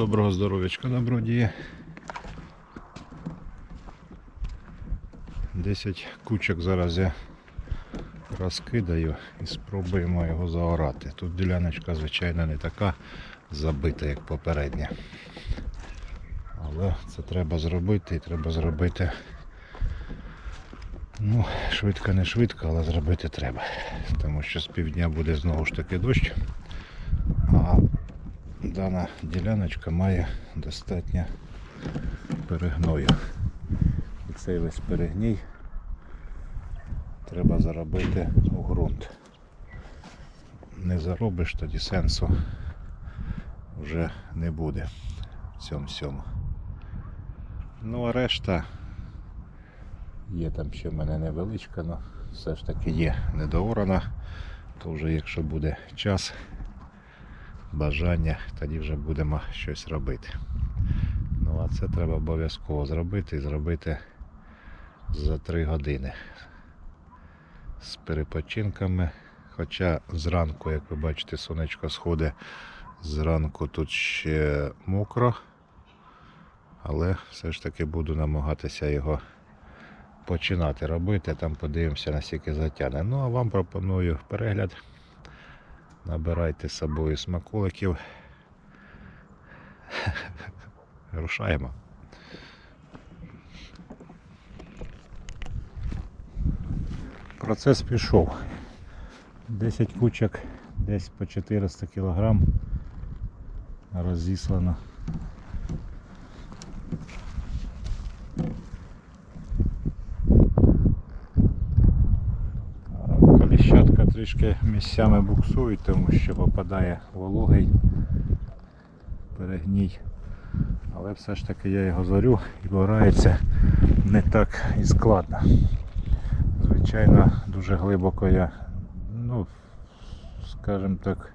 Доброго здоров'ячка, добродіє. 10 кучок зараз я розкидаю і спробуємо його заорати. Тут діляночка, звичайно, не така забита, як попередня. Але це треба зробити і треба зробити. Ну, швидко не швидко, але зробити треба. Тому що з півдня буде знову ж таки дощ. Дана діляночка має достатньо перегною. І цей весь перегній треба заробити у ґрунт. Не заробиш, тоді сенсу вже не буде в цьому всьому. Ну а решта є там ще в мене невеличка, але все ж таки є недоорана, то вже якщо буде час бажання, тоді вже будемо щось робити. Ну а це треба обов'язково зробити і зробити за 3 години з перепочинками. Хоча зранку, як ви бачите, сонечко сходить, зранку тут ще мокро, але все ж таки буду намагатися його починати робити. Там подивимося, наскільки затягне. Ну а вам пропоную перегляд. Набирайте з собою смаколиків. Рушаємо. Процес пішов. 10 кучок, десь по 400 кг розіслано. Трішки місцями буксують, тому що попадає вологий перегній. Але все ж таки я його зорю і ворається не так і складно. Звичайно, дуже глибоко я, ну, скажімо так,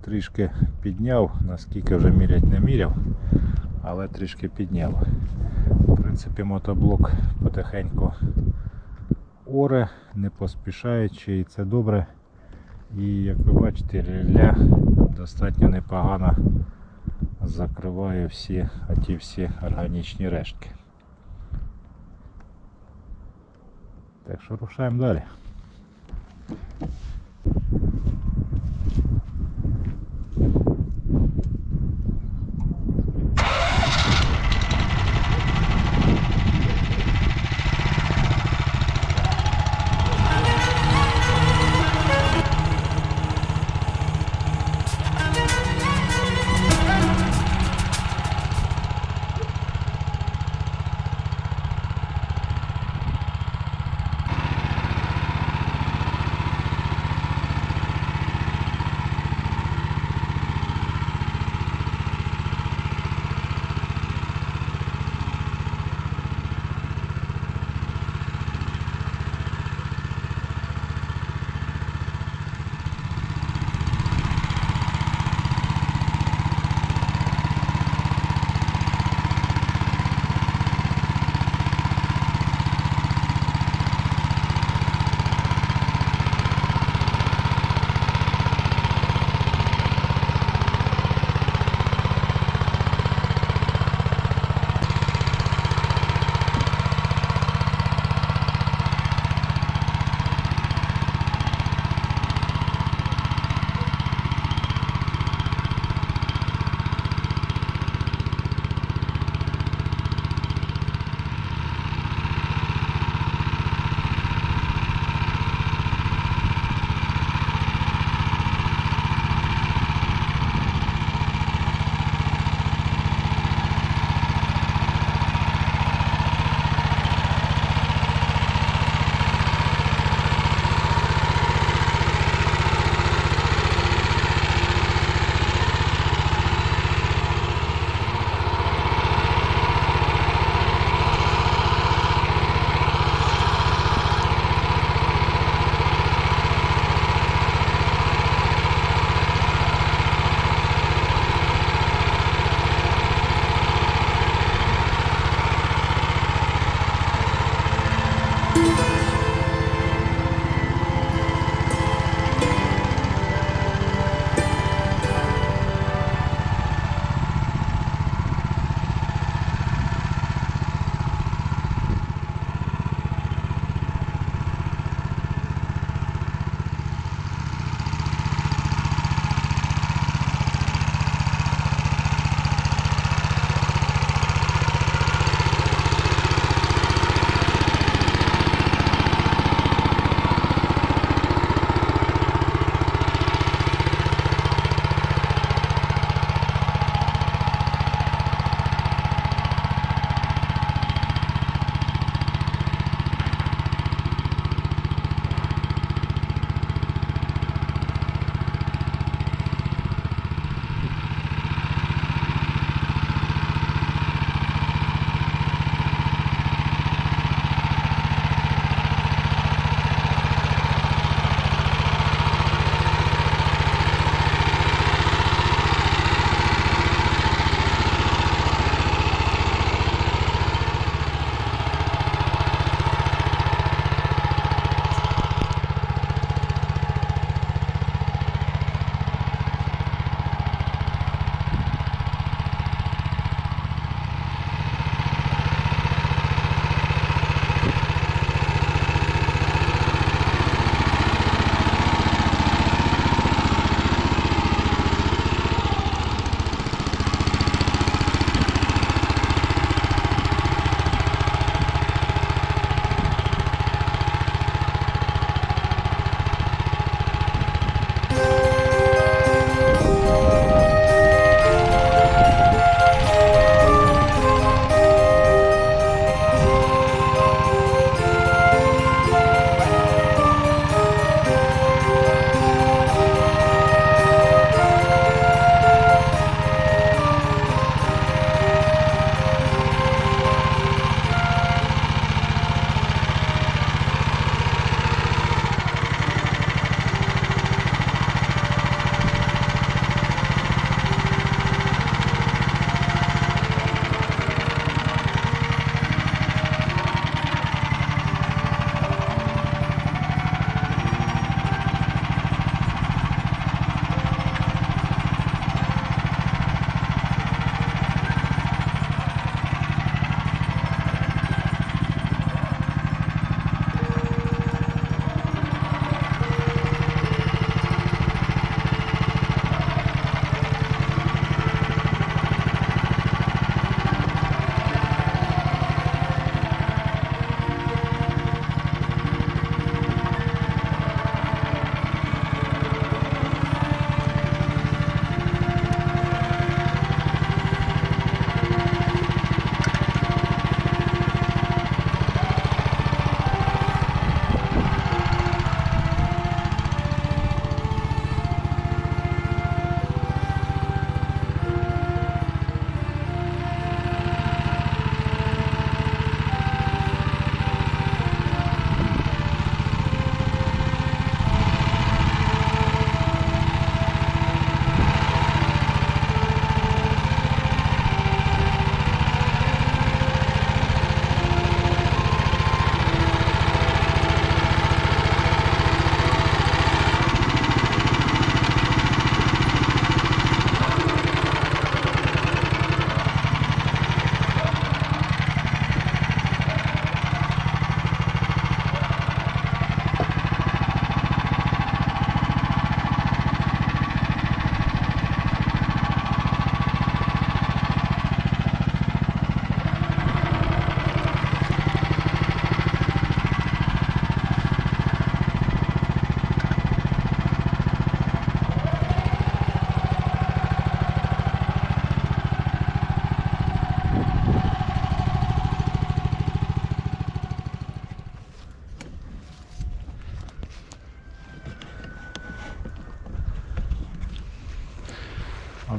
трішки підняв, наскільки вже мірять не міряв, але трішки підняв. В принципі, мотоблок потихеньку оре, не поспішаючи, і це добре. І як ви бачите, рілля достатньо непогано закриває всі оті всі органічні рештки. Так що рушаємо далі.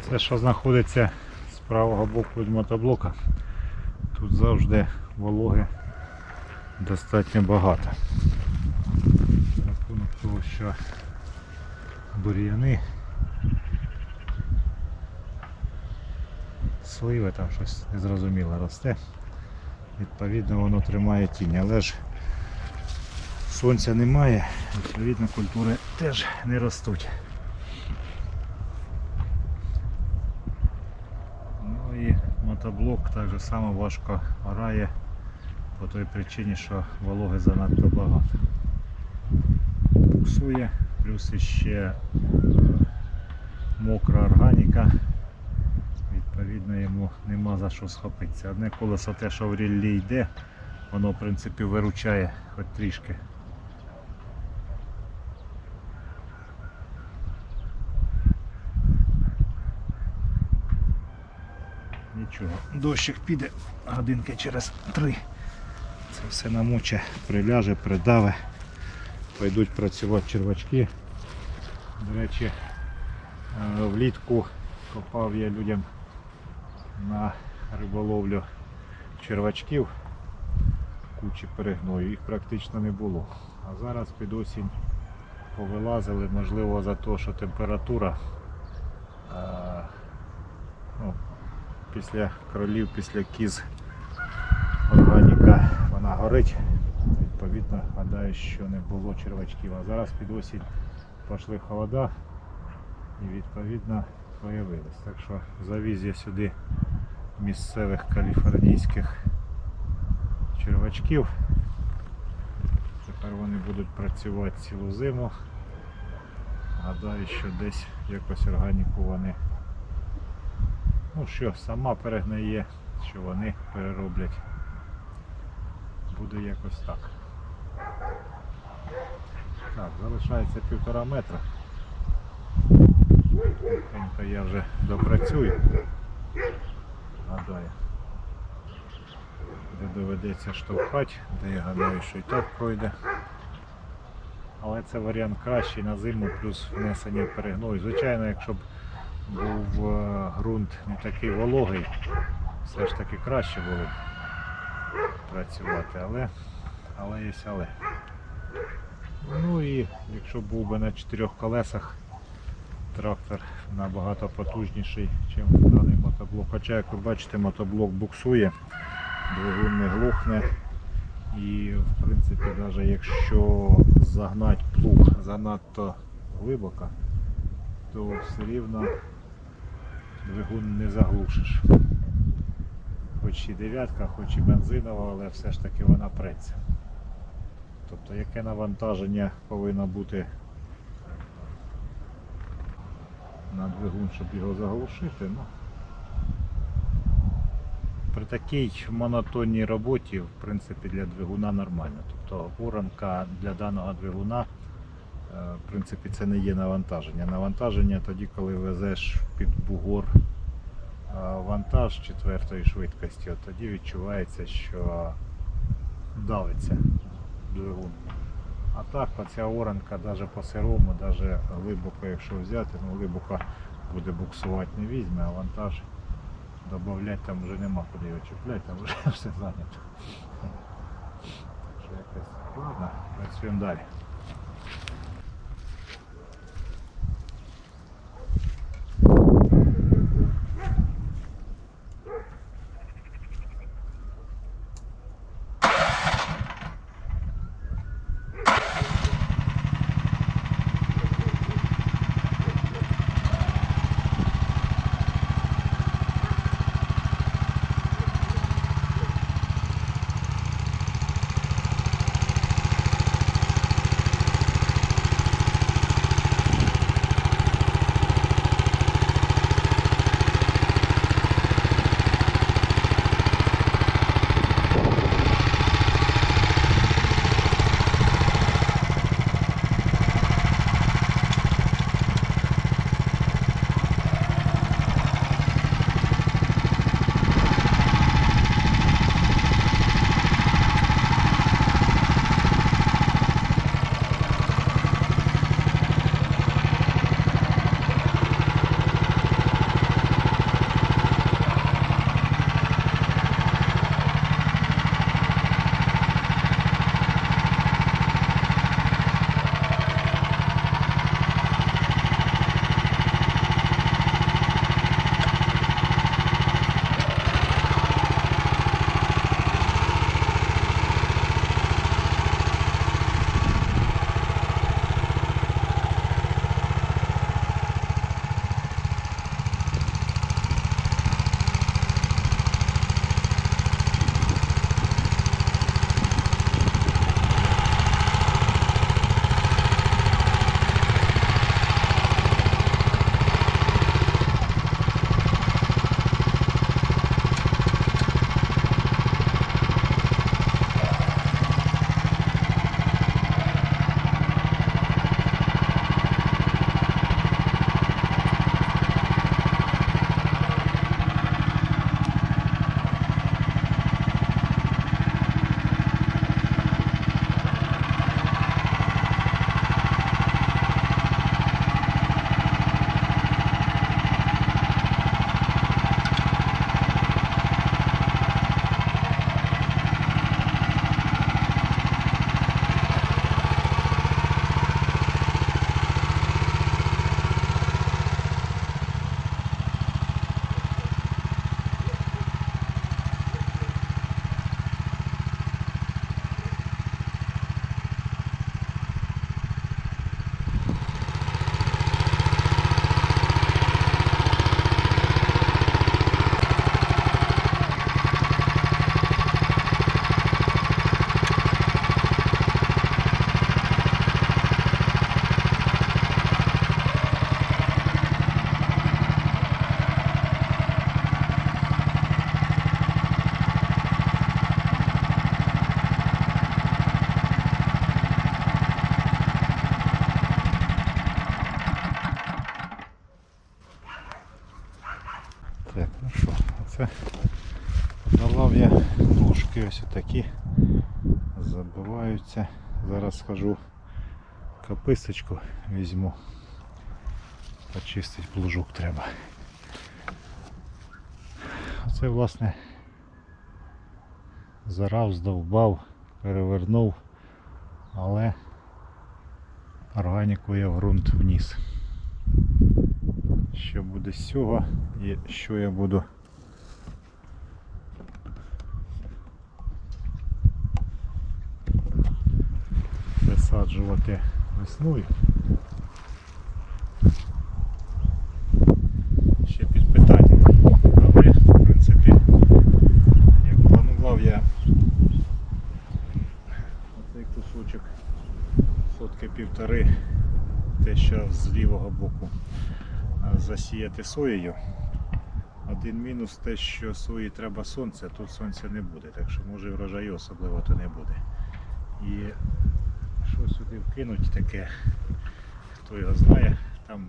Це що знаходиться з правого боку від мотоблока. Тут завжди вологи достатньо багато. Рахунок того, що бур'яни, сливи там щось незрозуміле росте. Відповідно воно тримає тінь, але ж сонця немає, відповідно культури теж не ростуть. Ну і мотоблок так же само важко орає по той причині, що вологи занадто багато. Буксує, плюс іще е, мокра органіка. Відповідно йому нема за що схопитися. Одне колесо те, що в ріллі йде, воно в принципі виручає хоч трішки. Нічого, дощик піде годинки через три. Це все намоче, приляже, придаве. Пойдуть працювати червачки. До речі, е, влітку копав я людям на риболовлю червачків кучі перегною, їх практично не було. А зараз під осінь повилазили, можливо, за те, що температура е, ну, після кролів, після кіз органіка вона горить. Відповідно, гадаю, що не було червачків. А зараз під осінь пішли холода і відповідно появились. Так що завіз я сюди місцевих каліфорнійських червачків. Тепер вони будуть працювати цілу зиму. Гадаю, що десь якось органіку вони ну що, сама перегниє, що вони перероблять. Буде якось так. Так, залишається півтора метра. Тихенько я вже допрацюю. Гадаю. Де доведеться штовхати, де я гадаю, що і так пройде. Але це варіант кращий на зиму, плюс внесення перегною. Звичайно, якщо б був е, ґрунт не такий вологий, все ж таки краще було б працювати, але, але є але. Ну і якщо був би на чотирьох колесах трактор набагато потужніший, ніж даний мотоблок. Хоча, як ви бачите, мотоблок буксує, двигун не глухне. І в принципі, навіть якщо загнати плуг занадто глибоко, то все рівно двигун не заглушиш. Хоч і дев'ятка, хоч і бензинова, але все ж таки вона преться. Тобто яке навантаження повинно бути на двигун, щоб його заглушити. Ну, при такій монотонній роботі, в принципі, для двигуна нормально. Тобто уранка для даного двигуна, в принципі, це не є навантаження. Навантаження тоді, коли везеш під бугор е, вантаж четвертої швидкості, от тоді відчувається, що давиться двигун. А так оця оранка навіть по сирому, навіть глибоко, якщо взяти, ну глибоко буде буксувати не візьме, а вантаж додавати там вже нема куди його чіпляти, там вже все зайнято. Так що якось ладно, працюємо далі. Ложки ось такі забиваються. Зараз схожу каписточку візьму. Почистить плужок треба. Оце власне зарав, здовбав, перевернув, але органіку я в ґрунт вніс. Що буде з цього і що я буду висаджувати весною. Ще під питанням. Але, в принципі, як планував я оцей кусочок сотки півтори, те, що з лівого боку засіяти соєю. Один мінус те, що сої треба сонце, тут сонця не буде, так що може врожаю особливо то не буде. І що сюди вкинуть таке, хто його знає, там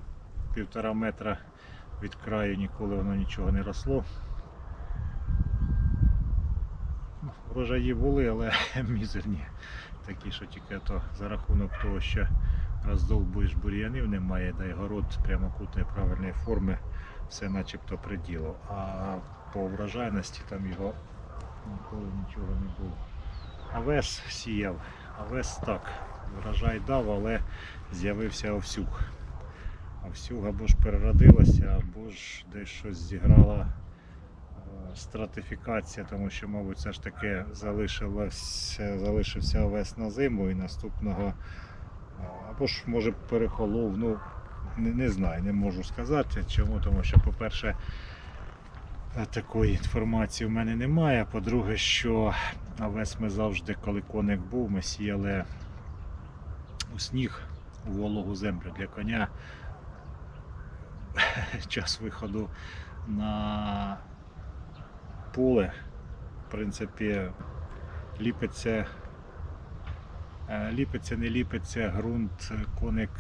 півтора метра від краю ніколи воно нічого не росло. Ну, Врожаї були, але мізерні. Такі, що тільки то за рахунок того, що роздовбуєш бур'янів немає, да й город прямокутної правильної форми, все начебто приділо. А по врожайності там його ніколи нічого не було. Овес сіяв, овес так, врожай дав, але з'явився овсюк. Овсюк або ж переродилася, або ж десь щось зіграла е, стратифікація, тому що, мабуть, все ж таки залишився овес на зиму і наступного, е, або ж може перехолов, ну не, не знаю, не можу сказати. Чому? Тому що, по-перше, е, такої інформації в мене немає. По-друге, що овес ми завжди, коли коник був, ми сіяли у сніг, у вологу землю для коня. Час виходу на поле, в принципі, ліпиться. е, Ліпиться, не ліпиться, ґрунт, коник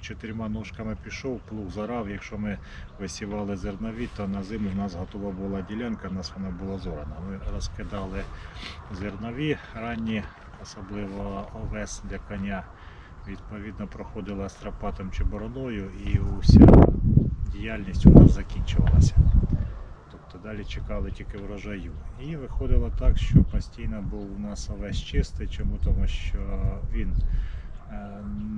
чотирма ножками пішов, плуг зарав. Якщо ми висівали зернові, то на зиму в нас готова була ділянка, в нас вона була зорана. Ми розкидали зернові ранні, особливо овес для коня. Відповідно, проходила астропатом чи бороною і уся діяльність у нас закінчувалася. Тобто далі чекали тільки врожаю. І виходило так, що постійно був у нас овес чистий. Чому? Тому що він е,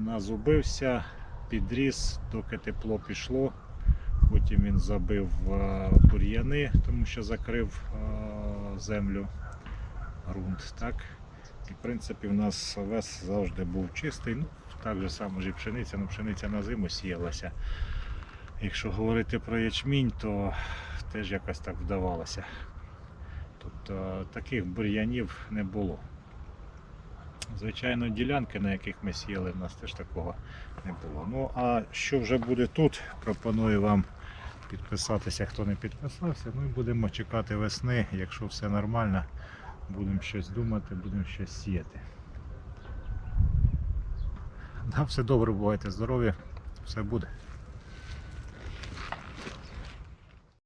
назубився, підріс, доки тепло пішло. Потім він забив е, бур'яни, тому що закрив е, землю, ґрунт. Так? В принципі в нас овес завжди був чистий. Ну, так же само ж і пшениця, ну пшениця на зиму сіялася. Якщо говорити про ячмінь, то теж якось так вдавалося. Тобто таких бур'янів не було. Звичайно, ділянки, на яких ми сіяли, в нас теж такого не було. Ну а що вже буде тут, пропоную вам підписатися, хто не підписався. Ну і будемо чекати весни, якщо все нормально, будемо щось думати, будемо щось сіяти. Да, все добре, бувайте здорові, все буде.